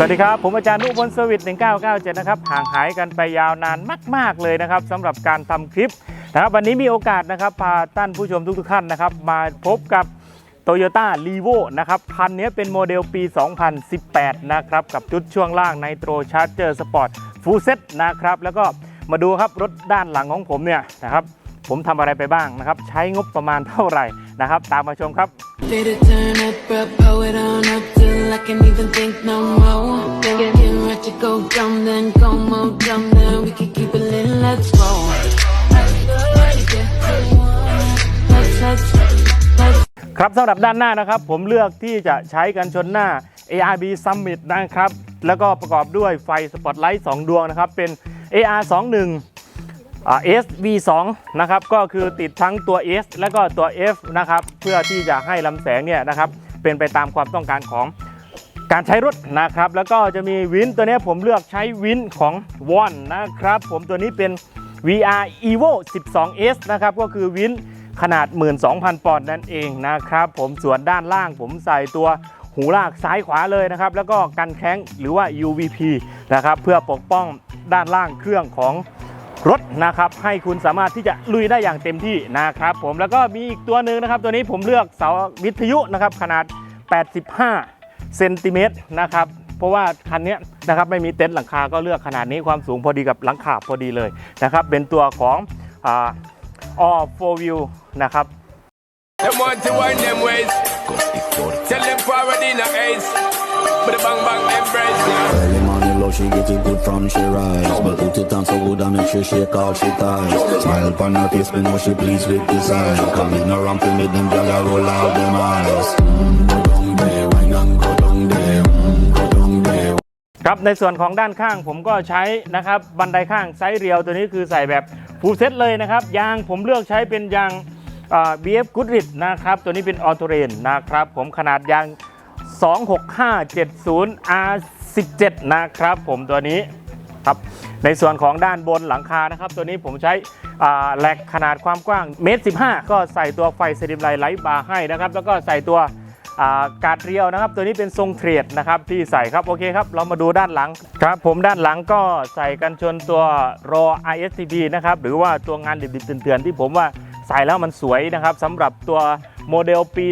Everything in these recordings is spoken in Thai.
สวัสดีครับ ผมอาจารย์นุบลเซอร์วิส1997 นะครับ ห่างหายกันไปยาวนานมาก ๆ เลยนะครับสำหรับการทำคลิปนะครับวันนี้มีโอกาสนะครับ พาท่านผู้ชมทุกๆท่านนะครับ มาพบกับ t o y ยต้า r ีโวนะครับ คันนี้เป็นโมเดลปี 2018 นะครับ กับชุดช่วงล่าง Nitro Charger Sport Full Set นะครับ แล้วก็มาดูครับรถด้านหลังของผมเนี่ยนะครับ ผมทำอะไรไปบ้างนะครับ ใช้งบประมาณเท่าไหร่นะครับ ตามมาชมครับ Day to turn up, up, blow it on up till I can't even think no more. Get, get ready to go dumb, then go more dumb, then we can keep it lit. Let's roll. Let's, let's, let's. ครับสำหรับด้านหน้านะครับผมเลือกที่จะใช้กันชนหน้า ARB Summit นะครับ แล้วก็ประกอบด้วยไฟสปอตไลท์2ดวงนะครับ เป็น AR21 อ่า SV2 นะครับ ก็คือติดทั้งตัว S และก็ตัว F นะครับ เพื่อที่จะให้ลำแสงเนี่ยนะครับ เป็นไปตามความต้องการของ การใช้รถนะครับ แล้วก็จะมีวินตัวนี้ผมเลือกใช้วินของ w o n นะครับ ผมตัวนี้เป็น VR Evo 12S นะครับ ก็คือวินขนาด 12,000 ปอนด์นั่นเองนะครับ ผมส่วนด้านล่างผมใส่ตัวหูลากซ้ายขวาเลยนะครับ แล้วก็กันแข้งหรือว่า UVP นะครับ เพื่อปกป้องด้านล่างเครื่องของรถนะครับให้คุณสามารถที่จะลุยได้อย่างเต็มที่นะครับ ผมแล้วก็มีอีกตัวหนึ่งนะครับ ตัวนี้ผมเลือกเสาวิทยุนะครับขนาด 85 เซนติเมตรนะครับเพราะว่าคันนี้นะครับไม่มีเต็นท์หลังคาก็เลือกขนาดนี้ความสูงพอดีกับหลังคาพอดีเลยนะครับเป็นตัวของอ่า all four wheel นะครับ Them want to wind them ways. Tell them forward in a ace. But the bang bang embrace now. Early morning love, she get it good from she rise. But put it on so good and make sure shake all she ties. Smile upon her face, me know she pleased with this eye. Come in around to me, them gyal a roll out them eyes. ครับในส่วนของด้านข้างผมก็ใช้นะครับบันไดข้างไซส์เรียวตัวนี้คือใส่แบบฟูลเซตเลยนะครับยางผมเลือกใช้เป็นยางอ่า BF Goodrich นะครับตัวนี้เป็นออโตเรนนะครับผมขนาดยาง 26570 R17 นะครับผมตัวนี้ครับในส่วนของด้านบนหลังคานะครับ ตัวนี้ผมใช้แหลกขนาดความกว้างเมตร15ก็ใส่ตัวไฟสลิมไลท์ไลท์บาร์ให้นะครับแล้วก็ใส่ตัว อ่ากาดเรียวนะครับ ตัวนี้เป็นทรงเทรดนะครับที่ใส่ครับโอเคครับ เรามาดูด้านหลังครับ ผมด้านหลังก็ใส่กันชนตัวรอ ISTB นะครับหรือว่าตัวงานดิบๆเตือนๆที่ผมว่าใส่แล้วมันสวยนะครับสำหรับตัวโมเดลปี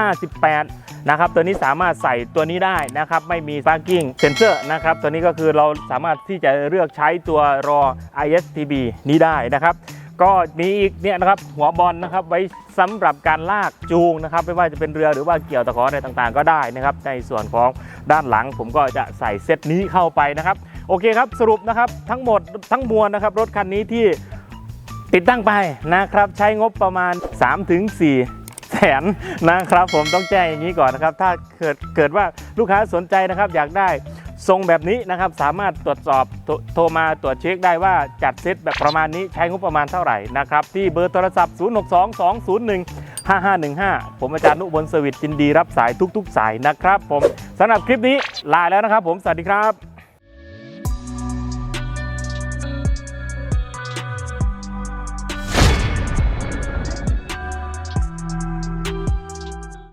2015-18 นะครับ ตัวนี้สามารถใส่ตัวนี้ได้นะครับ ไม่มี parking sensor นะครับ ตัวนี้ก็คือเราสามารถที่จะเลือกใช้ตัวรอ ISTB นี้ได้นะครับ ก็มีอีกเนี่ยนะครับหัวบอลนะครับไว้สำหรับการลากจูงนะครับ ไม่ว่าจะเป็นเรือหรือว่าเกี่ยวตะขออะไรต่างๆ ก็ได้นะครับ ในส่วนของด้านหลังผมก็จะใส่เซตนี้เข้าไปนะครับโอเคครับสรุปนะครับทั้งหมดทั้งมวลนะครับรถคันนี้ที่ติดตั้งไปนะครับ ใช้งบประมาณ 3-4แสนนะครับผมต้องแจ้งอย่างนี้ก่อนนะครับ ถ้าเกิดเกิดว่าลูกค้าสนใจนะครับอยากได้ ทรงแบบนี้นะครับสามารถตรวจสอบโทรมาตรวจเช็คได้ว่าจัดเซตแบบประมาณนี้ใช้งบประมาณเท่าไหร่นะครับที่เบอร์โทรศัพท์ 062201 5515 ผมอาจารย์นุบลเซอร์วิสยินดีรับสายทุก ๆ สายนะครับผมสำหรับคลิปนี้ลาแล้วนะครับผมสวัสดีครับ